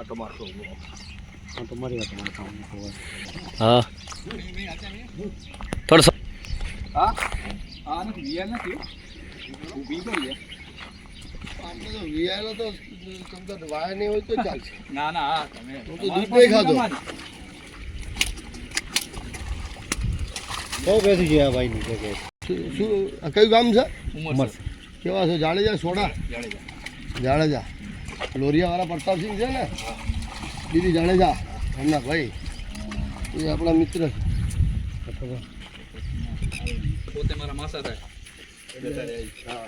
Ato marco. તો મારી હા થોડો હા. આ નથી વીઆર નથી. ઊભી કરી આપણે તો વીઆઈનો તો તમ વાય નહીં હોય તો ચાલશે. ના ના હા તમે તો દૂધ નહીં ખાતો. બહુ બેસી ગયા ભાઈ ની કે શું કયું ગામ છે? ઉમર કેવા છે? જાડેજા સોડા? જાડેજા. જાડેજા. લોરિયાવાળા પ્રતાપસિંહ છે ને? દીદી જાડેજા એમના ભાઈ એ આપણા મિત્ર. પોતે મારા માસા થાય. હા.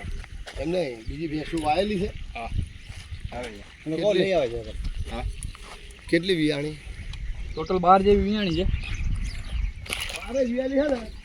એમને બીજી ભેંસો વાયેલી છે. આવે. આવે છે હા. કેટલી વિયાણી? ટોટલ બાર જેવી વિયાણી છે. બારે વિયાણી છે ને.